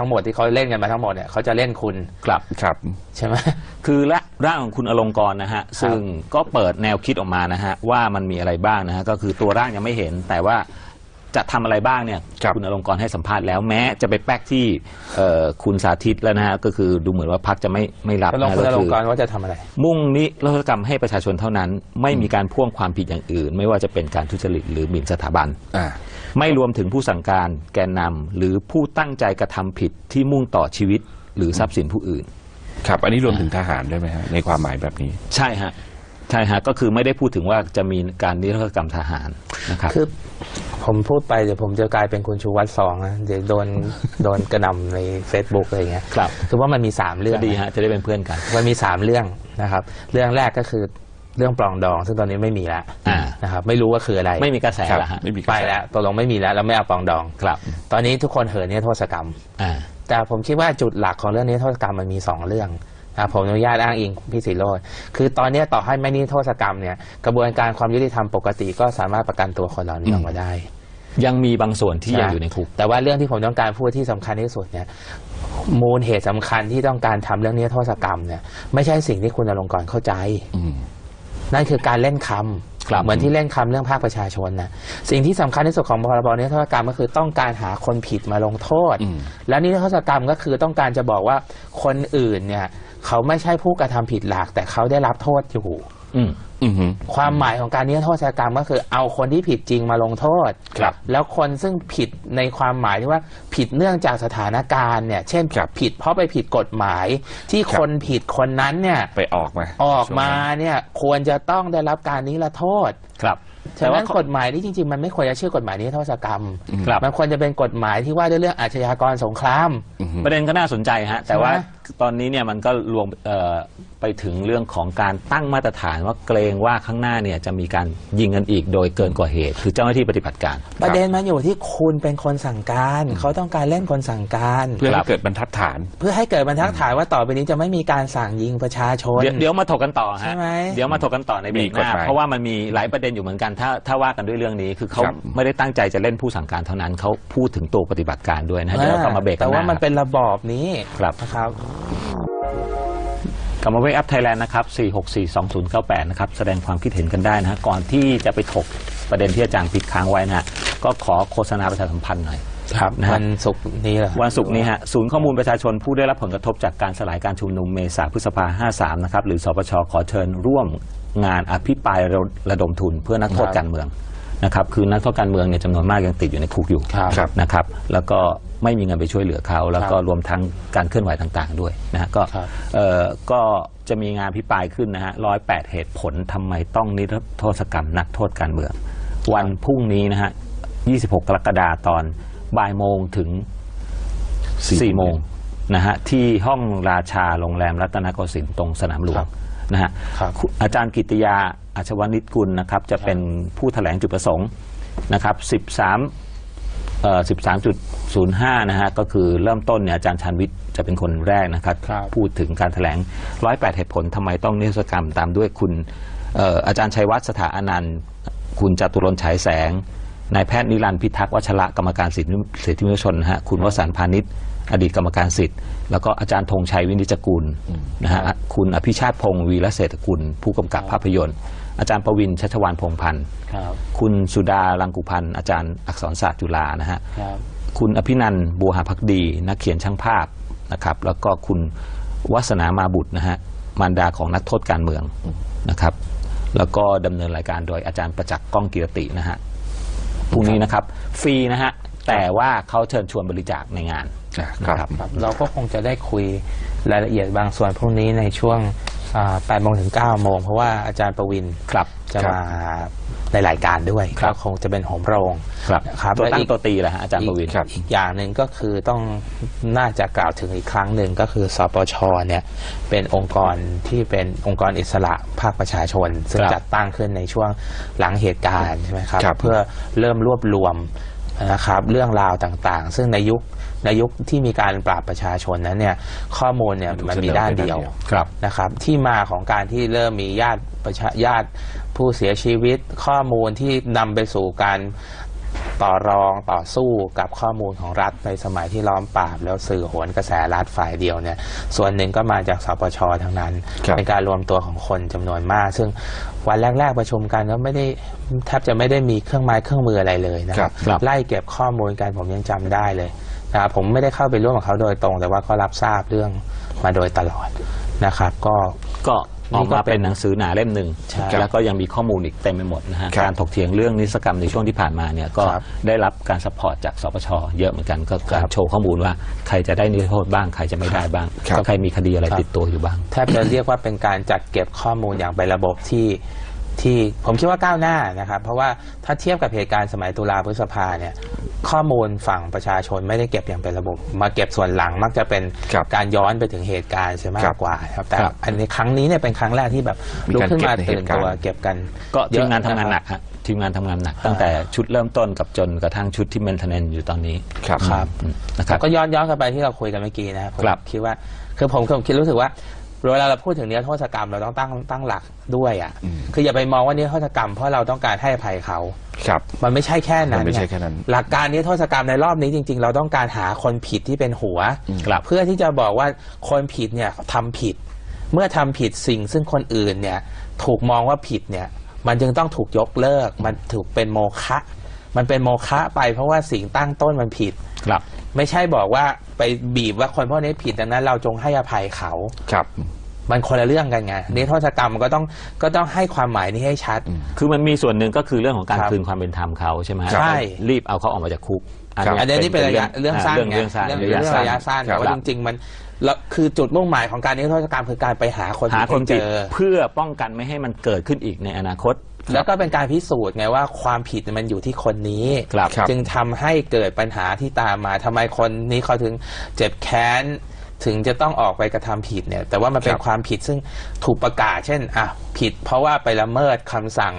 ทั้งหมดที่เขาเล่นกันมาทั้งหมดเนี่ยเขาจะเล่นคุณครับครับ ใช่ไหม คือละร่างของคุณอลงกรณ์นะฮะ ซึ่งก็เปิดแนวคิดออกมานะฮะ ว่ามันมีอะไรบ้างนะฮะ ก็คือตัวร่างยังไม่เห็นแต่ว่า จะทำอะไรบ้างเนี่ยครับณอลงกรณ์ให้สัมภาษณ์แล้วแม้จะไปแป๊กที่เอ่อคุณสาธิตแล้วนะฮะก็คือดูเหมือนว่าพักจะไม่ไม่รับแล้วลงนะคุณก็อลคืงอกรณ์ว่าจะทำอะไร มุ่งนิรโทษกรรมให้ประชาชนเท่านั้น ไม่มีการพ่วงความผิดอย่างอื่น ไม่ว่าจะเป็นการทุจริตหรือหมิ่นสถาบันอ่าไม่รวมถึงผู้สั่งการแกนนำหรือผู้ตั้งใจกระทำผิดที่มุ่งต่อชีวิตหรือทรัพย์สินผู้อื่น ครับ อันนี้รวมถึงทหารด้วยไหมฮะในความหมายแบบนี้ ใช่ฮะ ใช่ฮะก็คือไม่ได้พูดถึงว่าจะมีการนิรโทษกรรมทหารนะครับ คือผมพูดไปเดี๋ยวผมจะกลายเป็นคุณชูวัตรสองนะเดี๋ยวโดนโดนกระหน่ำใน Facebook อะไรอย่างเงี้ยครับ คือว่ามันมีสามเรื่อก็งดีฮะจะได้เป็นเพื่อนกัน มันมีสามเรื่องนะครับ เรื่องแรกก็คือเรื่องปลองดอง ซึ่งตอนนี้ไม่มีแล้วอ่า นะครับไม่รู้ว่าคืออะไรไม่มีกระแสครับแล้วฮะไม่มีกไประแสแล้วตกลงไม่มีแล้วเราไม่เอาปลองดอง ครับตอนนี้ทุกคนเหินเนี่ยโทษกรรม อ่า แต่ผมคิดว่าจุดหลักของเรื่องนี้โทษกรรมมันมีสองเรื่อง นะครับผมอนุญาตอ้างอิงพี่ศิโรจน์คือตอนนี้ต่อให้ไม่นิรโทษกรรมเนี่ยกระบวนการความยุติธรรมปกติก็สามารถประกันตัวคนเหล่านี้ออกมาได้ ยังมีบางส่วนที่ยังอยู่ในคุก แต่ว่าเรื่องที่ผมต้องการพูดที่สำคัญที่สุดเนี่ยมูลเหตุสำคัญที่ต้องการทำเรื่องนิรโทษกรรมเนี่ยไม่ใช่สิ่งที่คุณอลงกรณ์เข้าใจ อืม นั่นคือการเล่นคำครับ เหมือนที่เล่นคำเรื่องภาคประชาชนนะสิ่งที่สำคัญที่สุดของพรบนิรโทษกรรมก็คือต้องการหาคนผิดมาลงโทษอืมแล้วนิรโทษกรรมก็คือต้องการจะบอกว่าคนอื่นเนี่ย เขาไม่ใช่ผู้กระทำผิดหลักแต่เขาได้รับโทษอยู่ อืมอืมฮึ ความหมายของการนิรโทษกรรมก็คือเอาคนที่ผิดจริงมาลงโทษ ครับแล้วคนซึ่งผิดในความหมายที่ว่าผิดเนื่องจากสถานการณ์เนี่ย เช่นครับผิดเพราะไปผิดกฎหมายที่ครับคนผิดคนนั้นเนี่ยไปออกมาออกมาช่วงนั้นเนี่ยควรจะต้องได้รับการนิรโทษ ครับ ฉะนั้นแต่ว่ากฎหมายนี้จริงๆ มันไม่ควรจะชื่อกฎหมายนิรโทษกรรม ครับ มันควรจะเป็นกฎหมายที่ว่าด้วยเรื่องอาชญากรสงครามอืมฮึประเด็นก็น่าสนใจฮะ แต่ว่าใช่ไหม ตอนนี้เนี่ยมันก็รวมเอ่อไปถึงเรื่องของการตั้งมาตรฐานว่าเกรงว่าข้างหน้าเนี่ยจะมีการยิงกันอีกโดยเกินกว่าเหตุ คือเจ้าหน้าที่ปฏิบัติการ ประเด็นมันอยู่ที่คุณเป็นคนสั่งการ เขาต้องการเล่นคนสั่งการ เพื่อครัให้บเกิดบรรทัดฐาน เพื่อให้เกิดบรรทัดฐานว่าต่อไปนี้จะไม่มีการสั่งยิงประชาชน เดี๋ยวเดี๋ยวมาถกกันต่อใช่ฮะไหม เดี๋ยวมาถกกันต่อในเบรกหมีกฎน้าหมายเพราะว่ามันมีหลายประเด็นอยู่เหมือนกันถ้าถ้าว่ากันด้วยเรื่องนี้คือเขาครับ ไม่ได้ตั้งใจจะเล่นผู้สั่งการเท่านั้นเขาพูดถึงตัวปฏิบัติการด้วยนะฮะเดี๋ยวเรากลับมาเบรกกันแต่หว่าน้ามันเป็นระบอบนี้ครับ นะครับกลับมาเวกอัพไทยแลนด์นะครับ 4642098 นะครับ แสดงความคิดเห็นกันได้นะฮะก่อนที่จะไปถกประเด็นที่อาจารย์พิดค้างไว้นะฮะก็ขอโฆษณาประชาสัมพันธ์หน่อย ครับนะฮะ วันศุกร์นี้เหรอวันศุกร์นี้ฮะศูนย์ข้อมูลประชาชนผู้ได้รับผลกระทบจากการสลายการชุมนุมเมษาพฤษภา 53 นะครับ หรือสปชขอเชิญร่วมงานอภิปรายระดมทุนเพื่อนักโทษการเมือง นะครับคือนักโทษการเมืองเนี่ยจำนวนมากยังติดอยู่ในคุกอยู่ครับครับนะครับ แล้วก็ไม่มีเงินไปช่วยเหลือเขา แล้วก็ครับรวมทั้งการเคลื่อนไหวต่างๆ ด้วยนะฮะก็ครับเอ่อก็จะมีงานพิปรายขึ้นนะฮะร้อยแปดเหตุผลทำไมต้องนิรโทษกรรมนักโทษการเมือง วันพรุ่งนี้นะฮะ26 กรกฎาคมตอนบ่ายโมงถึง สี่4โมงนะฮะที่ห้องราชาโรงแรมรัตนโกสินทร์ตรงสนามหลวครังบนะฮะครับ คุณอาจารย์กิตติยา อาชวนิชกุลนะครับจะเป็นผู้แถลงจุดประสงค์นะครับ 13เอ่อ13.05 นะฮะก็คือเริ่มต้นเนี่ยอาจารย์ชันวิทย์จะเป็นคนแรกนะครับ ครับ พูดถึงการแถลง 108 เหตุผลทำไมต้องนิรโทษกรรมตามด้วยคุณเอ่ออาจารย์ชัยวัฒน์สถาอนันต์ คุณจตุรนต์ฉายแสงนายแพทย์นิรันดร์พิทักษ์วัชระกรรมการสิทธิสิทธิมนุษยชนนะฮะคุณวสันต์พานิชอดีตกรรมการสิทธิ์แล้วก็อาจารย์ธงชัยวินิจกุลนะฮะคุณอภิชาติพงศ์วีระเศรษฐกุลผู้กำกับภาพยนตร์ อาจารย์ประวินชัชวานพงษ์พันธ์ครับคุณสุดาลังกุพันธ์อาจารย์อักษรศาสตร์จุฬานะฮะครับคุณอภินันท์บัวหาพักดี นักเขียนช่างภาพนะครับแล้วก็คุณวัสนามาบุตรนะฮะมารดาของนักโทษการเมืองนะครับ แล้วก็ดำเนินรายการโดยอาจารย์ประจักษ์ก้องกิรตินะฮะพรุ่งนี้นะครับฟรีนะฮะแต่ว่าเขาเชิญชวนบริจาคในงานอะครับ ครับเราก็คงจะได้คุยรายละเอียดบางส่วนพรุ่งนี้ในช่วง 8โมงถึง9โมงเพราะว่าอาจารย์ประวินครับจะครับมาในรายการด้วยครับ ก็คงจะเป็นโหมโรงครับนะครับตัวตั้และงอีกตัวตีแหละฮะอาจารย์ประวิน ครับ อีกอย่างหนึ่งก็คือต้องน่าจะกล่าวถึงอีกครั้งหนึ่งก็คือสปชเนี่ยเป็นองค์กรที่เป็นองค์กรอิสระภาคประชาชน ซึ่งครับจัดตั้งขึ้นในช่วงหลังเหตุการณ์ใช่ไหมครับ ครับ เพื่อเริ่มรวบรวมนะครับเรื่องราวต่างๆ ซึ่งในยุค ในยุคที่มีการปราบประชาชนนั้นเนี่ยข้อมูลเนี่ยถูกมันมีเสนอด้านไปด้านเดียวเดียวครับ นะครับ ที่มาของการที่เริ่มมีญาติประชาญาติผู้เสียชีวิต ข้อมูลที่นำไปสู่การต่อรองต่อสู้กับข้อมูลของรัฐในสมัยที่ล้อมปราบ แล้วสื่อโหนกระแสรัฐฝ่ายเดียวเนี่ยส่วนหนึ่งก็มาจากสปชทั้งนั้น ครับ เป็นการรวมตัวของคนจำนวนมาก ซึ่งวันแรก ๆ ประชุมกันก็ไม่ได้แทบจะไม่ได้มีเครื่องไม้เครื่องมืออะไรเลยนะครับ ครับ ไล่เก็บข้อมูลกันผมยังจำได้เลย นะครับผมไม่ได้เข้าไปร่วมกับเขาโดยตรง แต่ว่าก็รับทราบเรื่องมาโดยตลอดนะครับ ก็ ก็ออกนี่ก็มาเป็นเป็นหนังสือหนาเล่มหนึ่งใช่แล้วก็ยังมีข้อมูลอีกเต็มไปหมดนะฮะครับการถกเถียงเรื่องนิรศกรรมในช่วงที่ผ่านมาเนี่ยก็ครับได้รับการสปอร์ตจากสปชเยอะเหมือนกันก็ครัการบโชว์ข้อมูลว่าใครจะได้นิรโทษบ้างใครจะไม่ได้บ้างครับ ก็ใครมีคดีอะไรครับ ติดตัวอยู่บ้าง แทบจะเรียกว่าเป็นการจัดเก็บข้อมูลอย่างเป็นระบบที่ ที่ผมคิดว่าก้าวหน้านะครับ เพราะว่าถ้าเทียบกับเหตุการณ์สมัยตุลาพฤษภาเนี่ยข้อมูลฝั่งประชาชนไม่ได้เก็บอย่างเป็นระบบ มาเก็บส่วนหลังมักจะเป็นครับการย้อนไปถึงเหตุการณ์ใช่มาครักบกว่าครับแต่ครับอันนี้ครั้งนี้เนี่ยเป็นครั้งแรกที่แบบมีลุกการขึ้นมาเก็บในตื่นตัวเหตุการณ์เก็บกันก็เยทีอะมงานทำงานะหคนัรับกฮะทีมงานทำงานหนักตั้งแต่ชุดเริ่มต้นกับจนกระทั่งชุดที่เมนเทนเนนอยู่ตอนนี้ครับครับอืมนะครับก็ย้อนย้อนกลับไปที่เราคุยกันเมื่อกี้นะครับผมครับคิดว่าคือผมผมคิดรู้สึกว่า เวลาเราพูดถึงเนื้อโทษกรรมเราต้องตั้งตั้งหลักด้วยอะอืมคืออย่าไปมองว่าเนื้อโทษกรรมเพราะเราต้องการให้อภัยเขาครับ มันไม่ใช่แค่นั้นมันไม่ใช่งแค่นั้น หลักการนี้โทษกรรมในรอบนี้จริง ๆ เราต้องการหาคนผิดที่เป็นหัวครับเพื่อที่จะบอกว่าคนผิดเนี่ยทำผิด เมื่อทำผิดสิ่งซึ่งคนอื่นเนี่ยถูกมองว่าผิดเนี่ยมันจึงต้องถูกยกเลิก มันถูกเป็นโมฆะ มันเป็นโมฆะไปเพราะว่าสิ่งตั้งต้นมันผิด ครับ ไม่ใช่บอกว่าไปบีบว่าคนพวกนี้ผิดดังนั้น เราจงให้อภัยเขา ครับ มันคนละเรื่องกันไงนิรโทษกรรมมันก็ต้องก็ต้องให้ความหมายนี้ให้ชัดอืมคือมันมีส่วนหนึ่งก็คือเรื่องของการครับคืนความเป็นธรรมเขาใช่ไหมฮะใช่ รีบเอาเขาออกมาจากคุกครับ อันนี้เป็นระยะเรื่องสั้นเรื่องไงเรื่องสั้น เรื่องระเรื่ยะองสั้นระยะสั้นครัแต่บว่าจริง ๆ มันแล้วคือจุดมุ่งหมายของการนิรโทษกรรมคือการไปหาคนหาผิดคนให้เจผิดอเพื่อป้องกันไม่ให้มันเกิดขึ้นอีกในอนาคต แล้วก็เป็นการพิสูจน์ไงว่าความผิดมันอยู่ที่คนนี้ครับครับ จึงทำให้เกิดปัญหาที่ตามมาทำไมคนนี้เขาถึงเจ็บแค้น ถึงจะต้องออกไปกระทำผิดเนี่ย แต่ว่ามันเป็นครับความผิดซึ่งถูกประกาศ เช่นอะผิดเพราะว่าไปละเมิดคำสั่ง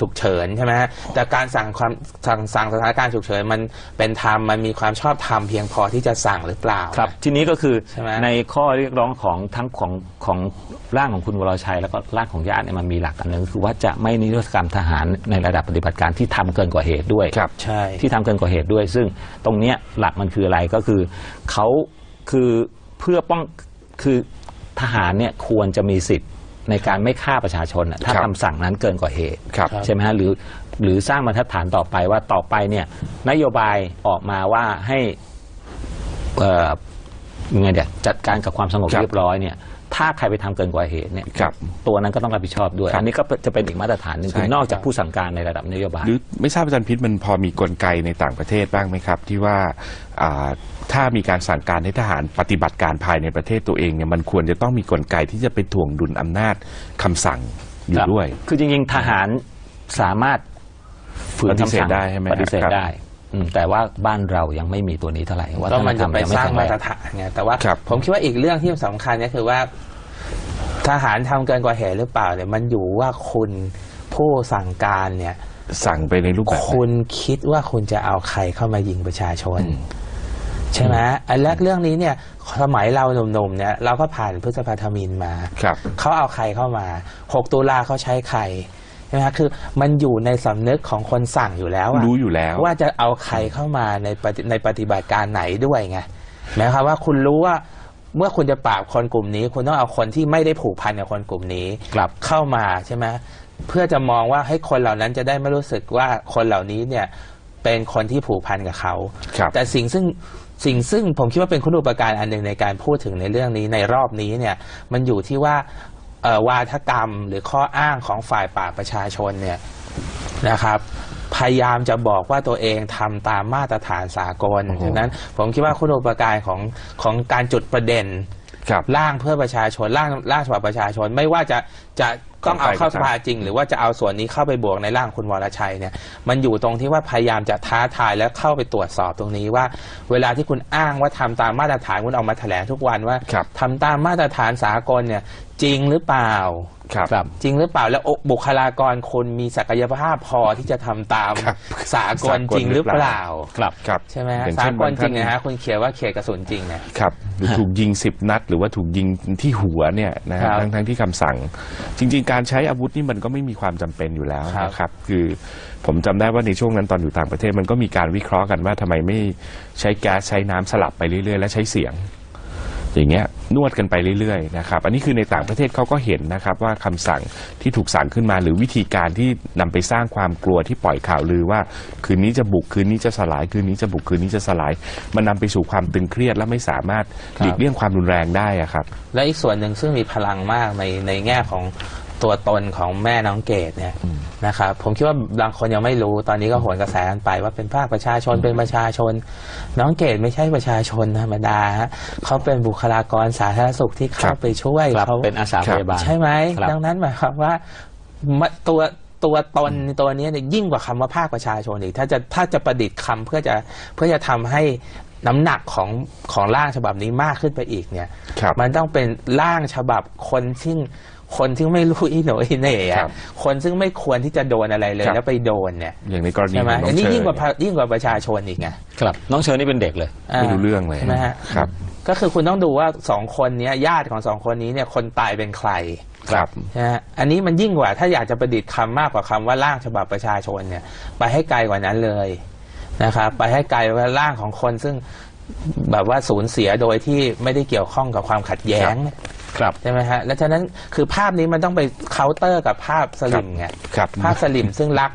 ฉุกเฉินใช่ไหมฮะแต่การสั่งความสั่งสั่งสถานการณ์ฉุกเฉินมันเป็นธรรมมันมีความชอบธรรมเพียงพอที่จะสั่งหรือเปล่าครับ ทีนี้ก็คือใช่ไหมในข้อเรียกร้องของทั้งของของร่างของคุณวรชัย แล้วก็ร่างของญาติเนี่ยมันมีหลักอันหนึงคือว่าจะไม่นิรโทษกรรมทหารในระดับปฏิบัติการที่ทำเกินกว่าเหตุด้วยครับใช่ที่ทำเกินกว่าเหตุด้วย ซึ่งตรงเนี้ยหลักมันคืออะไรก็คือเขาคือ เพื่อป้องคือทหารเนี่ยควรจะมีสิทธิ์ในการไม่ฆ่าประชาชนน่ะถ้าครับคำสั่งนั้นเกินกว่าเหตุ ครับ ใช่ไหมฮะหรือหรือสร้างบรรทัดฐานต่อไปว่าต่อไปเนี่ยนโยบายออกมาว่าให้เอ่อยังไงเดี๋ยวจัดการกับความสงบครับ เรียบร้อยเนี่ย ถ้าใครไปทำเกินกว่าเหตุเนี่ยครับตัวนั้นก็ต้องรับผิดชอบด้วยครับอันนี้ก็จะเป็นอีกมาตรฐานหนึ่งใช่คือนอกครัจากบผู้สั่งการในระดับนโยบายหรือไม่ทราบอาจารย์พิษมันพอมีกลไกในต่างประเทศบ้างไหมครับ ที่ว่าอ่าถ้ามีการสั่งการให้ทหารปฏิบัติการภายในประเทศตัวเองเนี่ยมันควรจะต้องมีกลไกที่จะไปถ่วงดุลอำนาจคำสั่งอคยู่รับด้วย คือจริงๆทหารสามารถฝืนปฏิเสธคำสั่งได้ใช่ไหมปฏิเสธครับได้อืมแต่ว่าบ้านเรายังไม่มีตัวนี้เท่าไหร่ว่าก็มันจะไปยังไม่สร้างแข็งมาแรตรงฐานไงแต่ว่าครับผมคิดว่าอีกเรื่องที่สำคัญก็คือว่า ทหารทำเกินกว่าเหตุหรือเปล่าเนี่ยมันอยู่ว่าคุณผู้สั่งการเนี่ย สั่งไปในรูปแบบไหนคุณคิดว่าคุณจะเอาใครเข้ามายิงประชาชนอืมใช่ไหมอันแรกเรื่องนี้เนี่ย สมัยเราหนุ่มๆเนี่ยเราก็ผ่านพฤษภาธมินมาครับเขาเอาใครเข้ามา 6 ตุลาเขาใช้ใครใช่ไหมฮะคือมันอยู่ในสำนึกของคนสั่งอยู่แล้วอะรู้อยู่แล้ว ว่าจะเอาใครเข้ามาในปฏิในปฏิบัติการไหนด้วยไงหมายความว่าคุณรู้ว่า เมื่อคุณจะปราบคนกลุ่มนี้ คุณต้องเอาคนที่ไม่ได้ผูกพันกับคนกลุ่มนี้ครับเข้ามาใช่ไหมเพื่อจะมองว่าให้คนเหล่านั้นจะได้ไม่รู้สึกว่าคนเหล่านี้เนี่ยเป็นคนที่ผูกพันกับเขาครับแต่สิ่งซึ่งสิ่งซึ่งผมคิดว่าเป็นคุณอุปการอันหนึ่งในการพูดถึงในเรื่องนี้ในรอบนี้เนี่ยมันอยู่ที่ว่าเอ่อวาทกรรมหรือข้ออ้างของฝ่ายปราบประชาชนเนี่ยนะครับ พยายามจะบอกว่าตัวเองทำตามมาตรฐานสากลโอ้โหดังนั้นผมคิดว่าคุณอุปการของของการจุดประเด็นครับร่างเพื่อประชาชนร่างร่างฉบับประชาชนไม่ว่าจะจะต้องเอาเข้าสภาจริง หรือว่าจะเอาส่วนนี้เข้าไปบวกในร่างคุณวรชัยเนี่ยมันอยู่ตรงที่ว่าพยายามจะท้าทายแล้วเข้าไปตรวจสอบตรงนี้ว่า เวลาที่คุณอ้างว่าทำตามมาตรฐานคุณออกมาแถลงทุกวันว่าครับทำตามมาตรฐานสากลเนี่ยจริงหรือเปล่า ครับ ครับ จริงหรือเปล่าแล้วบุคลากรคนมีศักยภาพพอที่จะทำตามครับสากลจริงหรือเปล่า ครับครับ ใช่ไหมฮะอย่างสาเช่นกลจริงบานะท่าฮะคุณเขียนว่าเขตกระสุนจริงเนี่ยครับหรือถูกยิงสิบนัด หรือว่าถูกยิงที่หัวเนี่ยนะครัฮะบทั้งทั้งที่คำสั่ง จริง ๆ การใช้อาวุธนี่มันก็ไม่มีความจำเป็นอยู่แล้วครับ นะครับ คือผมจำได้ว่าในช่วงนั้นตอนอยู่ต่างประเทศมันก็มีการวิเคราะห์กันว่าทำไมไม่ใช้แก๊สใช้น้ำสลับไปเรื่อยๆ และใช้เสียง อย่างเงี้ยนวดกันไปเรื่อยๆนะครับ อันนี้คือในต่างประเทศเขาก็เห็นนะครับว่าคำสั่งที่ถูกสั่งขึ้นมา หรือวิธีการที่นำไปสร้างความกลัวที่ปล่อยข่าวลือว่า คืนนี้จะบุกคืนนี้จะสลายคืนนี้จะบุกคืนนี้จะสลาย มันนำไปสู่ความตึงเครียดและไม่สามารถหลีกเลี่ยงความรุนแรงได้อะครับ และอีกส่วนหนึ่งซึ่งมีพลังมากในในแง่ของ ตัวตนของแม่น้องเกดเนี่ยนะครับผมคิดว่าบางคนยังไม่รู้ตอนนี้ก็โหนกระแสกันไปว่าเป็นภาคประชาชนเป็นประชาชน น้องเกดไม่ใช่ประชาชนธรรมดาฮะเขาเป็นบุคลากรสาธารณสุขที่ครัเข้าบไปช่วยครับเขาเป็นอาสาพยาบาลใช่ไหมครับดังนั้นหมายความว่ามาตัวตัวตนตัวเนี้ยเนี่ยยิ่งกว่าคำว่าภาคประชาชนอีกถ้าจะถ้าจะประดิษฐ์คำเพื่อจะเพื่อจะทำให้น้ำหนักของของร่างฉบับนี้มากขึ้นไปอีกเนี่ยครับมันต้องเป็นร่างฉบับคนที่ คนที่ไม่รู้อีโหนอีเหน่ครัอะบคนซึ่งไม่ควรที่จะโดนอะไรเลยครับ แล้วไปโดนเนี่ยอย่างในกรณีใช่ขไหมองน้อัอนงนี้เชยิ่งกว่าอพะยิ่งกว่าประชาชนอีกไง ครับ น้องเชอนี่เป็นเด็กเลย ไม่รู้เรื่องเลยใช่ไหมฮะ ครับ ก็คือคุณต้องดูว่าสองคนเนี้ยญาติของสองคนนี้เนี่ยคนตายเป็นใครครับ นะฮะอันนี้มันยิ่งกว่าถ้าอยากจะประดิษฐ์คำมากกว่าคำว่าร่างฉบับประชาชนเนี่ย ไปให้ไกลกว่านั้นเลยนะครับไปให้ไกลว่าร่างของคนซึ่งแบบว่าสูญเสียโดยที่ไม่ได้เกี่ยวข้องกับความขัดแย้ง ครับใช่ไหมฮะ แล้วฉะนั้นคือภาพนี้มันต้องไปเคาน์เตอร์กับภาพสลิมไงครับ ภาพสลิมซึ่งรัก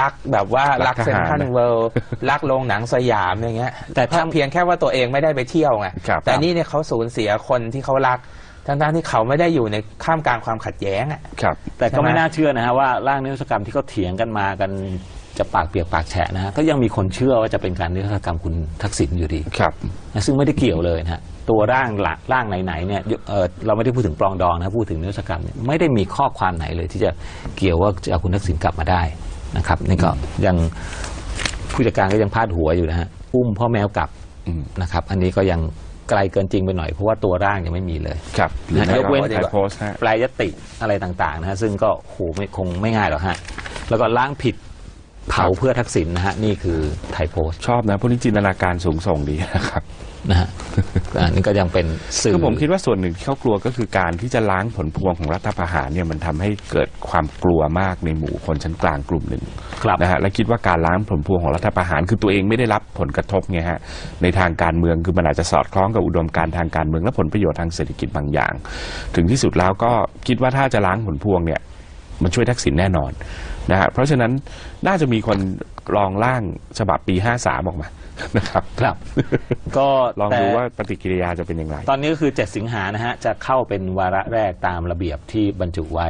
รักแบบว่ารัรักกเซนทหารทรัลนะเวิลด์รักโรงหนังสยามอย่างเงี้ย แต่ถ้าเพียงแค่ว่าตัวเองไม่ได้ไปเที่ยวไงครับ แต่นี่เนี่ยเขาสูญเสียคนที่เขารัก ทั้งๆที่เขาไม่ได้อยู่ในข้ามกลางความขัดแย้งอะครับ แต่ก็ใช่ไหมไม่น่าเชื่อนะฮะว่าร่างนิรโทษกรรมที่เขาเถียงกันมากัน จะปากเปียกปากแฉะนะฮะก็ยังมีคนเชื่อว่าจะเป็นการนิรโทษกรรมคุณทักษิณอยู่ดีครับ นะซึ่งไม่ได้เกี่ยวเลยนะฮะตัวร่างหลักร่างไหนๆเนี่ยเอ่อเราไม่ได้พูดถึงปลองดองนะพูดถึงนิรโทษกรรมเนี่ยไม่ได้มีข้อความไหนเลย ที่จะเกี่ยวว่าจะเอาคุณทักษิณกลับมาได้นะครับนี่ก็ยังผู้จัดการก็ยังพาดหัวอยู่นะฮะอุ้มพ่อแมวกลับอืม นะครับ อันนี้ก็ยังไกลเกินจริงไปหน่อยเพราะว่าตัวร่างยังไม่มีเลย ครับหรือไม่ยกเว้นไทยโพสต์ฮะ แปลยติอะไรต่างๆนะฮะซึ่งก็โหไม่คงไม่ง่ายหรอกฮะ แล้วก็ล้างผิด เผาครับเพื่อทักษิณนะฮะ นี่คือไทยโพสต์ชอบนะพวกนี้จินตนาการสูงส่งดีนะครับนะฮะอันนี้ก็ยังเป็นสื่อคือผมคิดว่าส่วนหนึ่งที่เขากลัวก็คือการที่จะล้างผลพวงของรัฐประหารเนี่ยมันทำให้เกิดความกลัวมากในหมู่คนชั้นกลางกลุ่มหนึ่งครับนะฮะและคิดว่าการล้างผลพวงของรัฐประหาร คือตัวเองไม่ได้รับผลกระทบไงฮะในทางการเมืองคือมันอาจจะสอดคล้องกับอุดมการณ์ทางการเมืองและผลประโยชน์ทางเศรษฐกิจบางอย่าง ถึงที่สุดแล้วก็คิดว่าถ้าจะล้างผลพวงเนี่ยมันช่วยทักษิณแน่นอน นะฮะเพราะฉะนั้นน่าจะมีคนลองร่างฉบับปี 53 ออกมานะครับครับ ก็ลองแต่ดูว่าปฏิกิริยาจะเป็นอย่างไร ตอนนี้ก็คือ 7 สิงหานะฮะ จะเข้าเป็นวาระแรกตามระเบียบที่บรรจุไว้